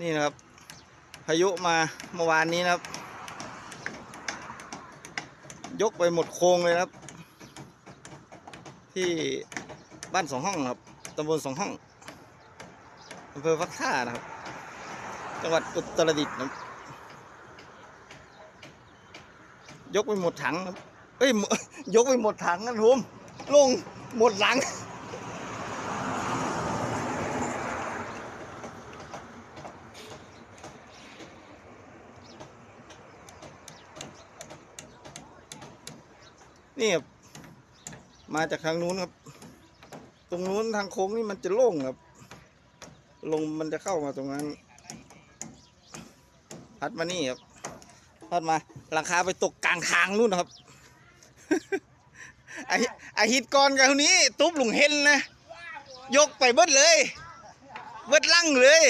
นี่นะครับพายุมาเมื่อวานนี้นะครับ ยกไปหมดโครงเลยนะครับ ที่บ้านสองห้องครับตำบลสองห้องอำเภอฟักท่านะครับ จังหวัดอุตรดิตถ์นะยกไปหมดถังครับเอ้ยยกไปหมดถังนะทุมลงหมดหลัง นี่ครับมาจากทางนู้นครับ ตรงนู้นทางโค้งนี่มันจะโล่งครับ ลงมันจะเข้ามาตรงนั้น พัดมานี่ครับ พัดมาหลังคาไปตกกลางทางนู่นครับไอไอฮิตก่อนกับคนนี้ ตุ๊บหลุงเฮนนะ ยกไปเบิดเลย เบิดลั่งเลย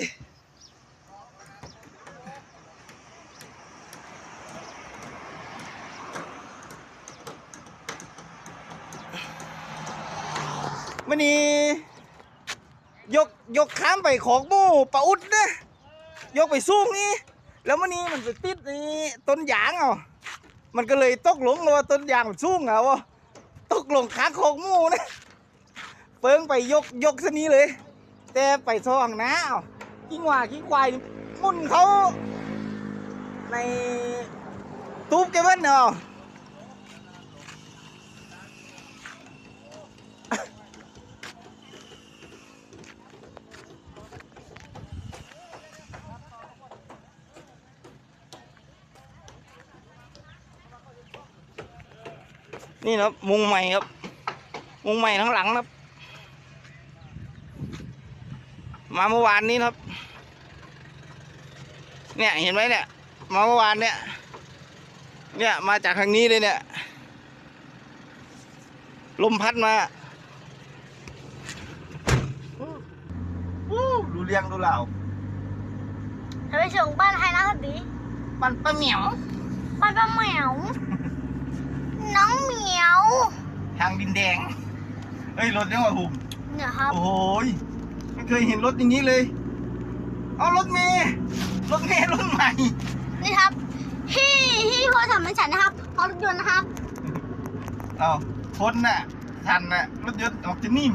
มันนี่ยกยกข้ามไปของหมู่ปะอุดนะยกไปสู้นี่แล้วมันนี่มันไปติดนี่ต้นยางเอามันก็เลยตกหลงเลยว่าต้นยางมันสูงเอาอะตกลงขาของมูนะเปิงไปยกยกซะนี้เลย แต่ไปท่องนะเอากิ้งหว่ากิ้งควายมุ่นเขาในตูบแกเบิ้ลเนา นี่นะครับมุงใหม่ครับมุงใหม่ทั้งหลังนะครับ มาเมื่อวานนี้นะครับ เนี่ยเห็นไหมเนี่ย มาเมื่อวานเนี่ย เนี่ยมาจากทางนี้เลยเนี่ย ลมพัดมาอู้ดูเรียงดูเหล่าจะไปส่งบ้านใครนะครับบีปันป้าเหมียวบ้านป้าเหมียว น้องเหมียว ทางดินแดงเฮ้ยรถเนี่ยว่ะหุ่มเนี่ยครับ โอ้โหยไม่เคยเห็นรถอย่างนี้เลย เอารถเมย์รถเมย์รุ่นใหม่ นี่ครับที่ที่โทรศัพท์มันฉันนะครับเอารถยนต์นะครับ เอาคนน่ะทันน่ะรถยนต์ออกจะนิ่ม